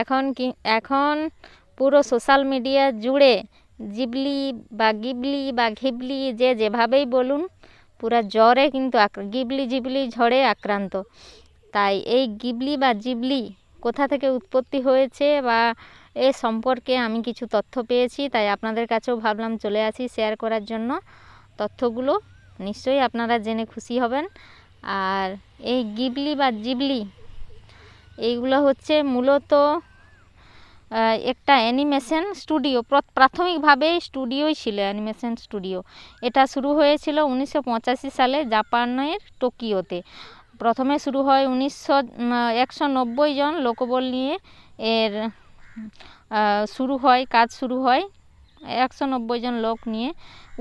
এখন কি, এখন পুরো সোশ্যাল মিডিয়া জুড়ে জিবলি বা গিবলি বা ঘিবলি যে যেভাবেই বলুন, পুরা জ্বরে কিন্তু গিবলি জিবলি ঝড়ে আক্রান্ত। তাই এই গিবলি বা জিবলি কোথা থেকে উৎপত্তি হয়েছে বা এ সম্পর্কে আমি কিছু তথ্য পেয়েছি, তাই আপনাদের কাছেও ভাবলাম চলে আসি শেয়ার করার জন্য। তথ্যগুলো নিশ্চয়ই আপনারা জেনে খুশি হবেন। আর এই গিবলি বা জিবলি এইগুলো হচ্ছে মূলত একটা অ্যানিমেশন স্টুডিও। প্রাথমিকভাবে স্টুডিওই ছিল, অ্যানিমেশন স্টুডিও। এটা শুরু হয়েছিল উনিশশো পঁচাশি সালে জাপানের টোকিওতে। প্রথমে শুরু হয় উনিশশো জন লোকবল নিয়ে এর শুরু হয়, কাজ শুরু হয়। একশো নব্বই জন লোক নিয়ে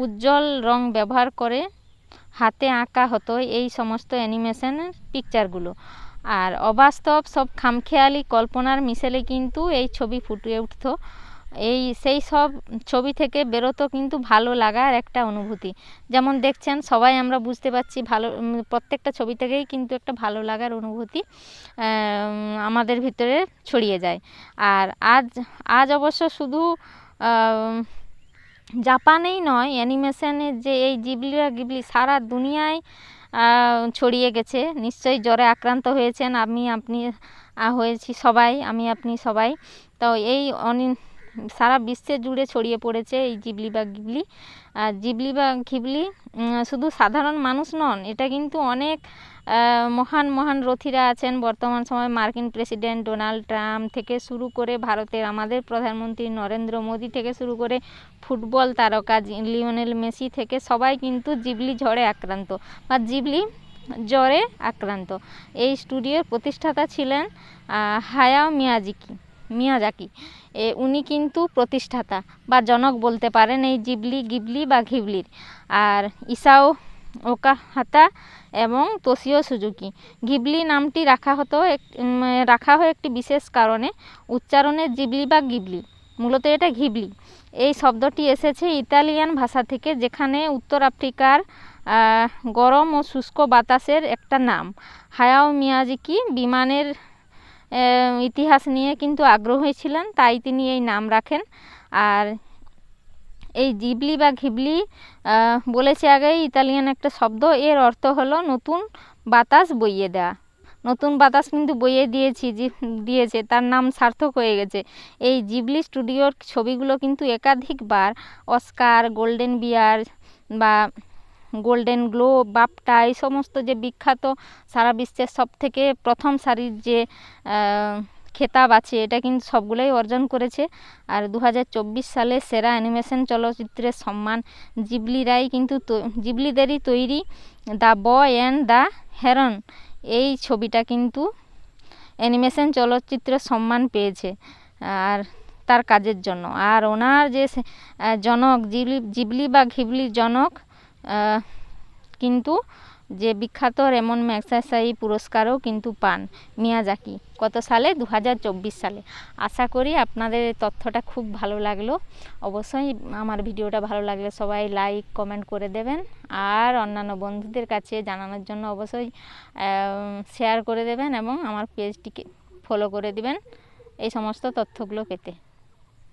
উজ্জ্বল রং ব্যবহার করে হাতে আঁকা হতো এই সমস্ত অ্যানিমেশন পিকচারগুলো। আর অবাস্তব সব খামখেয়ালি কল্পনার মিশেলে কিন্তু এই ছবি ফুটিয়ে উঠতো। এই, সেই সব ছবি থেকে বেরোতো কিন্তু ভালো লাগার একটা অনুভূতি। যেমন দেখছেন, সবাই আমরা বুঝতে পারছি ভালো প্রত্যেকটা ছবি থেকেই কিন্তু একটা ভালো লাগার অনুভূতি আমাদের ভিতরে ছড়িয়ে যায়। আর আজ আজ অবশ্য শুধু জাপানেই নয় অ্যানিমেশনের যে এই জিবলিরা গিবলি সারা দুনিয়ায় ছড়িয়ে গেছে। নিশ্চয়ই জ্বরে আক্রান্ত হয়েছেন। আমি, আপনি হয়েছি সবাই, আমি, আপনি সবাই। তো এই অনি সারা বিশ্বে জুড়ে ছড়িয়ে পড়েছে এই জিবলি বা গিবলি। আর জিবলি বা ঘিবলি শুধু সাধারণ মানুষ নন, এটা কিন্তু অনেক মহান মহান রথীরা আছেন। বর্তমান সময় মার্কিন প্রেসিডেন্ট ডোনাল্ড ট্রাম্প থেকে শুরু করে ভারতের, আমাদের প্রধানমন্ত্রী নরেন্দ্র মোদি থেকে শুরু করে ফুটবল তারকা লিওনেল মেসি থেকে সবাই কিন্তু জিবলি ঝড়ে আক্রান্ত বা জিবলি জ্বরে আক্রান্ত। এই স্টুডিওর প্রতিষ্ঠাতা ছিলেন হায়াও মিয়াজিকি। মিয়াজাকি এ, উনি কিন্তু প্রতিষ্ঠাতা বা জনক বলতে পারেন এই জিবলি, গিবলি বা ঘিবলির। আর ইসাও ওকাহাতা এবং তোসিও সুজুকি। গিবলি নামটি রাখা হতো এক- রাখা হয় একটি বিশেষ কারণে উচ্চারণের জিবলি বা গিবলি। মূলত এটা ঘিবলি। এই শব্দটি এসেছে ইতালিয়ান ভাষা থেকে যেখানে উত্তর আফ্রিকার গরম ও শুষ্ক বাতাসের একটা নাম। হায়াও মিয়াজিকি বিমানের ইতিহাস নিয়ে কিন্তু আগ্রহী ছিলেন, তাই তিনি এই নাম রাখেন। আর এই জিবলি বা ঘিবলি বলেছি আগেই ইতালিয়ান একটা শব্দ, এর অর্থ হলো নতুন বাতাস বইয়ে দেওয়া নতুন বাতাস কিন্তু বইয়ে দিয়েছি দিয়েছে, তার নাম সার্থক হয়ে গেছে। এই জিবলি স্টুডিওর ছবিগুলো কিন্তু একাধিকবার অস্কার, গোল্ডেন বিয়ার বা গোল্ডেন গ্লোব, বাপটা, এই সমস্ত যে বিখ্যাত সারা বিশ্বের সব থেকে প্রথম সারির যে খেতাব আছে, এটা কিন্তু সবগুলোই অর্জন করেছে। আর দু হাজার চব্বিশ সালে সেরা অ্যানিমেশন চলচ্চিত্রের সম্মান জিবলিরাই কিন্তু জিবলিদেরই তৈরি the boy and the heron. এই ছবিটা কিন্তু অ্যানিমেশন চলচ্চিত্রের সম্মান পেয়েছে, আর তার কাজের জন্য। আর ওনার যে জনক, জিবলি জিবলি বা ঘিবলির জনক কিন্তু যে বিখ্যাত রেমন ম্যাগসাসাই পুরস্কারও কিন্তু পান মিয়াজাকি কত সালে? দু হাজার চব্বিশ সালে। আশা করি আপনাদের তথ্যটা খুব ভালো লাগল। অবশ্যই আমার ভিডিওটা ভালো লাগলে সবাই লাইক, কমেন্ট করে দেবেন। আর অন্যান্য বন্ধুদের কাছে জানানোর জন্য অবশ্যই শেয়ার করে দেবেন এবং আমার পেজটিকে ফলো করে দিবেন এই সমস্ত তথ্যগুলো পেতে।